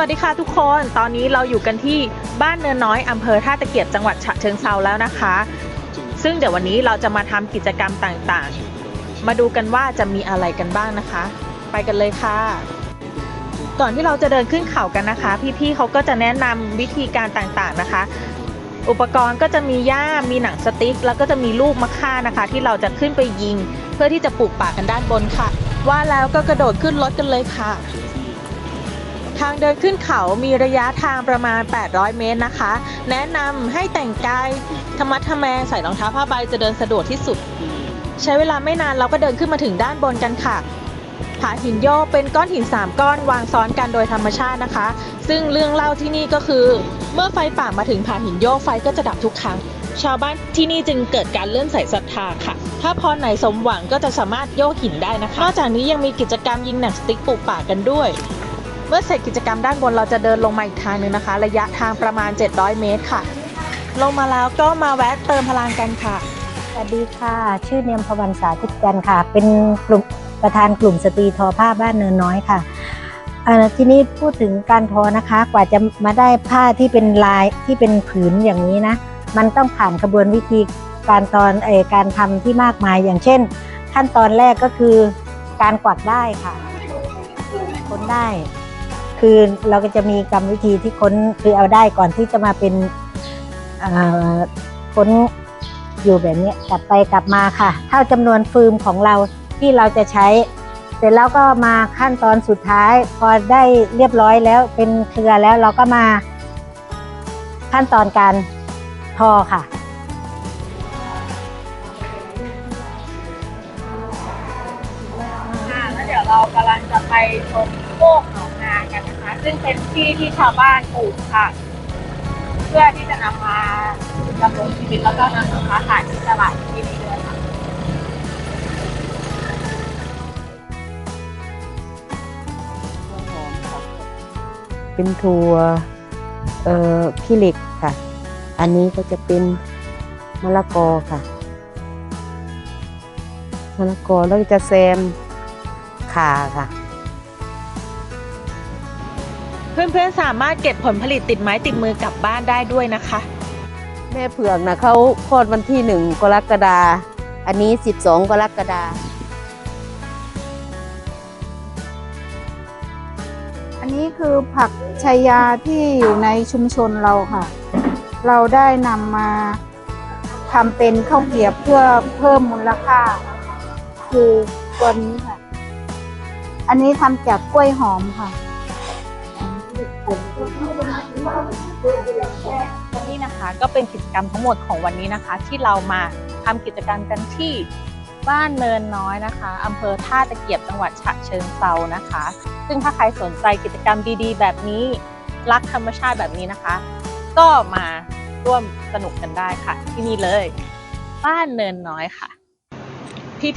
วัสดีค่ะทุกคน ตอนนี้เราอยู่กันที่บ้านเนินน้อยอำเภอท่าตะเกียบจังหวัดฉะเชิงเซาแล้วนะคะ ซึ่งเดี๋ยววันนี้เราจะมาทำกิจกรรมต่างๆ มาดูกันว่าจะมีอะไรกันบ้างนะคะ ไปกันเลยค่ะ ก่อนที่เราจะเดินขึ้นเขากันนะคะ พี่ๆเขาก็จะแนะนำวิธีการต่างๆนะคะ อุปกรณ์ก็จะมีหญ้ามีหนังสติ๊ก แล้วก็จะมีลูกมะค่านะคะ ที่เราจะขึ้นไปยิง เพื่อที่จะปลูกป่ากันด้านบนค่ะ ว่าแล้วก็กระโดดขึ้นรถกันเลยค่ะ ทางเดินขึ้นเขามีระยะทางประมาณ 800 เมตรนะคะ แนะนำให้แต่งกายธรรมะทะแมงใส่รองเท้าผ้าใบจะเดินสะดวกที่สุด ใช้เวลาไม่นานเราก็เดินขึ้นมาถึงด้านบนกันค่ะผาหินโยกเป็นก้อนหิน 3 ก้อนวางซ้อนกันโดยธรรมชาตินะคะ ซึ่งเรื่องเล่าที่นี่ก็คือ เมื่อไฟป่ามาถึงผาหินโยกไฟก็จะดับทุกครั้ง ชาวบ้านที่นี่จึงเกิดการเลื่อนใส่ศรัทธาค่ะ ถ้าพรไหนสมหวังก็จะสามารถโยกหินได้นะคะ นอกจากนี้ยังมีกิจกรรมยิงหนังสติ๊กปลูกป่ากันด้วย เมื่อเสร็จกิจกรรมด้านบนเราจะเดินลงมาอีกทางหนึ่งนะคะ ระยะทางประมาณ 700 เมตรค่ะ ลงมาแล้วก็มาแวะเติมพลังกันค่ะ สวัสดีค่ะ ชื่อเนียมพวันสาธิตกันค่ะ เป็นกลุ่มประธานกลุ่มสตรีทอผ้าบ้านเนินน้อยค่ะเอ่อทีนี้พูดถึงการทอนะคะ กว่าจะมาได้ผ้าที่เป็นลายที่เป็นผืนอย่างนี้นะ มันต้องผ่านกระบวนวิธีการตอนเอการทำที่มากมายอย่างเช่น ขั้นตอนแรกก็คือการกวักได้ค่ะคนได้ คือเราก็จะมีกรรมวิธีที่ค้นคือเอาได้ก่อนที่จะมาเป็นค้นอยู่แบบนี้กลับไปกลับมาค่ะ เท่าจำนวนฟืมของเราที่เราจะใช้ เสร็จแล้วก็มาขั้นตอนสุดท้าย พอได้เรียบร้อยแล้วเป็นเครือแล้วเราก็มาขั้นตอนการทอค่ะค่ะแล้วเดี๋ยวเรากำลังจะไปชมโคกหนาะ ซึ่งเป็นที่ที่ชาวบ้านปลูกค่ะ เพื่อที่จะนำมาดำรงชีวิตแล้วก็นำมาค้าขายที่ตลาดที่นี่ด้วยค่ะเป็นถั่วเอ่อขี้เหล็กค่ะ อันนี้ก็จะเป็นมะละกอค่ะมะละกอแล้วจะแซมขาค่ะ เพื่อนๆสามารถเก็บผลผลิตติดไม้ติดมือกลับบ้านได้ด้วยนะคะ แม่เผือกนะเขาคลอดวันที่หนึ่งกรกฎาอันนี้สิบสองกรกฎาอันนี้คือผักชายาที่อยู่ในชุมชนเราค่ะ เราได้นำมาทำเป็นข้าวเกรียบเพื่อเพิ่มมูลค่า คือตัวนี้ค่ะ อันนี้ทำจากกล้วยหอมค่ะ นี่นะคะก็เป็นกิจกรรมทั้งหมดของวันนี้นะคะ ที่เรามาทำกิจกรรมกันที่บ้านเนินน้อยนะคะอำเภอท่าตะเกียบจังหวัดฉะเชิงเซานะคะ ซึ่งถ้าใครสนใจกิจกรรมดีๆ แบบนี้ รักธรรมชาติแบบนี้นะคะ ก็มาร่วมสนุกกันได้ค่ะ ที่นี่เลย บ้านเนินน้อยค่ะ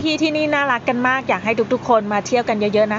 พี่ๆที่นี่น่ารักกันมากอยากให้ทุกๆ คนมาเที่ยวกันเยอะๆนะ